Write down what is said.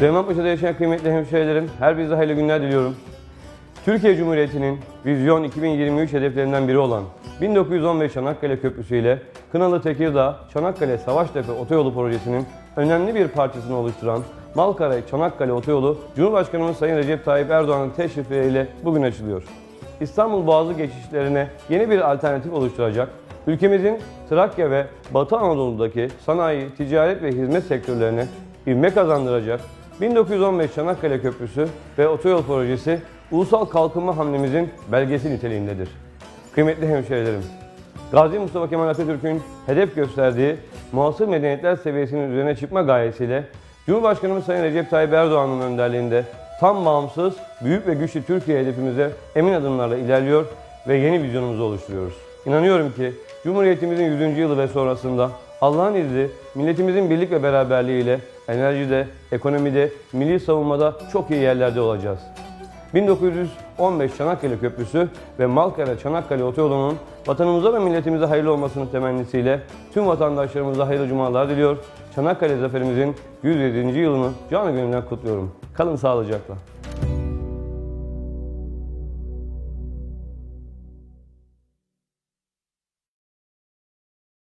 Süleymanpaşa'da yaşayan kıymetli hemşehrilerim, her birinize hayırlı günler diliyorum. Türkiye Cumhuriyeti'nin Vizyon 2023 hedeflerinden biri olan 1915 Çanakkale Köprüsü ile Kınalı Tekirdağ Çanakkale Savaştepe Otoyolu projesinin önemli bir parçasını oluşturan Malkara Çanakkale Otoyolu Cumhurbaşkanımız Sayın Recep Tayyip Erdoğan'ın teşrifleriyle bugün açılıyor. İstanbul Boğazı geçişlerine yeni bir alternatif oluşturacak, ülkemizin Trakya ve Batı Anadolu'daki sanayi, ticaret ve hizmet sektörlerine ivme kazandıracak 1915 Çanakkale Köprüsü ve otoyol projesi ulusal kalkınma hamlemizin belgesi niteliğindedir. Kıymetli hemşehrilerim, Gazi Mustafa Kemal Atatürk'ün hedef gösterdiği muasır medeniyetler seviyesinin üzerine çıkma gayesiyle Cumhurbaşkanımız Sayın Recep Tayyip Erdoğan'ın önderliğinde tam bağımsız, büyük ve güçlü Türkiye hedefimize emin adımlarla ilerliyor ve yeni vizyonumuzu oluşturuyoruz. İnanıyorum ki Cumhuriyetimizin 100. yılı ve sonrasında Allah'ın izniyle milletimizin birlik ve beraberliğiyle enerjide, ekonomide, milli savunmada çok iyi yerlerde olacağız. 1915 Çanakkale Köprüsü ve Malkara Çanakkale Otoyolu'nun vatanımıza ve milletimize hayırlı olmasının temennisiyle tüm vatandaşlarımıza hayırlı cumalar diliyor. Çanakkale zaferimizin 107. yılını canı gönülden kutluyorum. Kalın sağlıcakla.